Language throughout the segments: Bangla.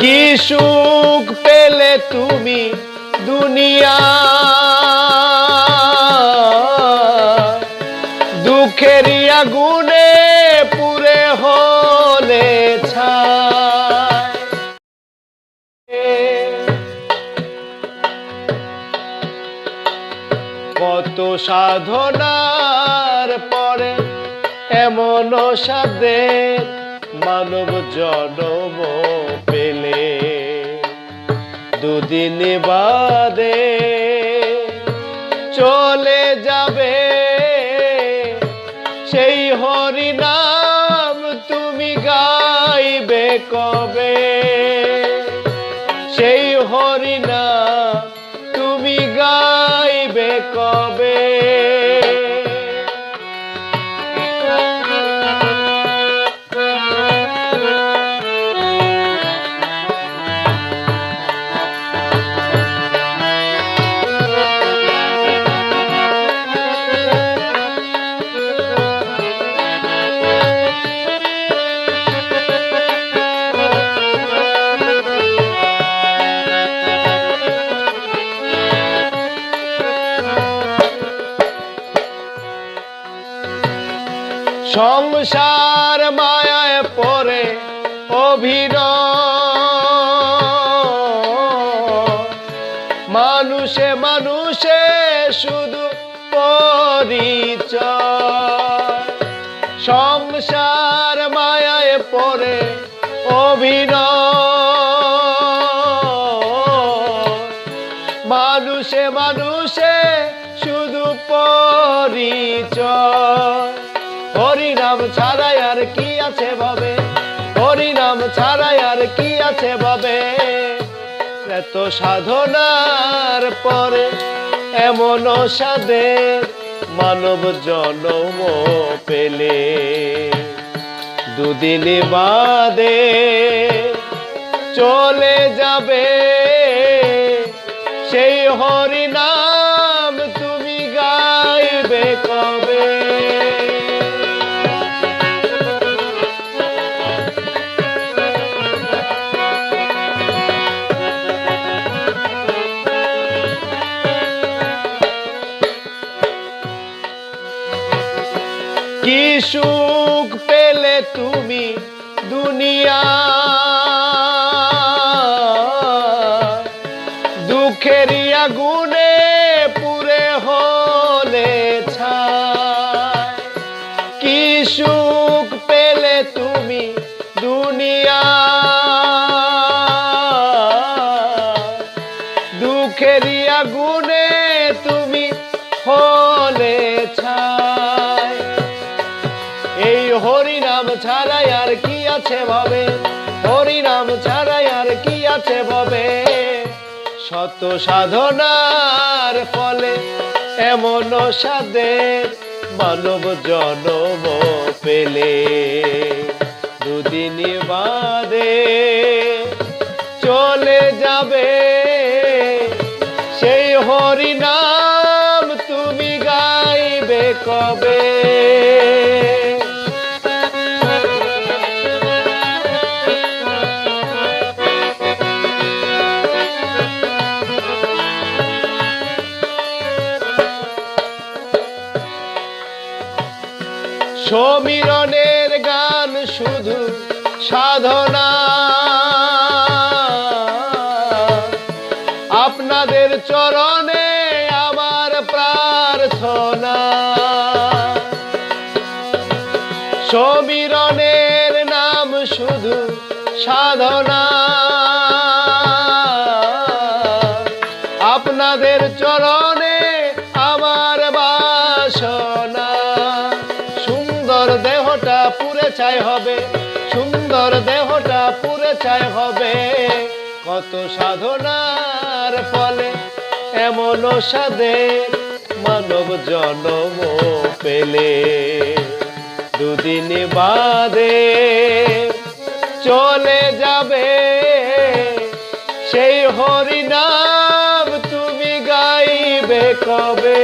কি সুখ পেলে তুমি দুনিয়া? দুঃখেরই আগুনে পুরে হলে কত সাধনার পরে এমন সাদের মানব জনম দুদিন বাদে চলে যাবে। সেই হরি নাম তুমি গাইবে কবে? সেই হরি নাম তুমি গাইবে কবে? সংসার মায়ায় পরে অভিনয়। মানুষে মানুষে শুধু পরিচয়। সংসার মায়ায় পরে অভিনয়। মানুষে মানুষে শুধু পরিচয়। হরিনাম ছাড়াই আর কি আছে ভাবে হরিনাম ছাড়াই আর কি আছে ভাবে এত সাধনার পরে এমন সাদের মানব জনম পেলে। দুদিন বাদে চলে যাবে সেই হরি সুখ পেলে তুমি দুনিয়া। দুঃখেরই আগুনে পুরে হলে কি সুখ পেলে তুমি দুনিয়া। দুঃখেরই আগুনে তুমি হলে ছাড়াই আর কি আছে ভাবে? হরি নাম ছাড়াই আর কি আছে ভাবে? শত সাধনার ফলে এমন সাদের মানব জনম পেলে। দুদিন বাদে চলে যাবে সেই হরি নাম তুমি গাইবে কবে? সমীরণের গান শুধু সাধনা। আপনাদের চরণে আমার প্রার্থনা। সমীরণের নাম শুধু সাধনা। সুন্দর দেহটা পুরে চাই হবে। কত সাধনার ফলে এমন সাদের মানব জনম পেলে। দুদিন বাদে চলে যাবে সেই হরি নাম তুমি গাইবে কবে?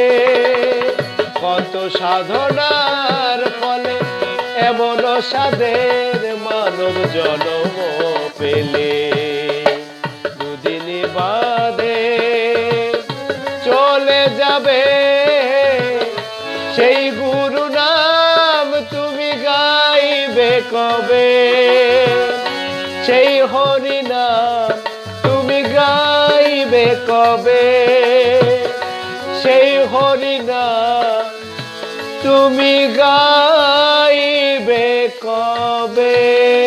কত সাধনার ফলে কেমন সাদের মানব জনম পেলে। দুদিন বাদে চলে যাবে। সেই গুরু নাম তুমি গাইবে কবে? সেই হরি নাম তুমি গাইবে কবে? সেই হরি নাম তুমি গাই কবে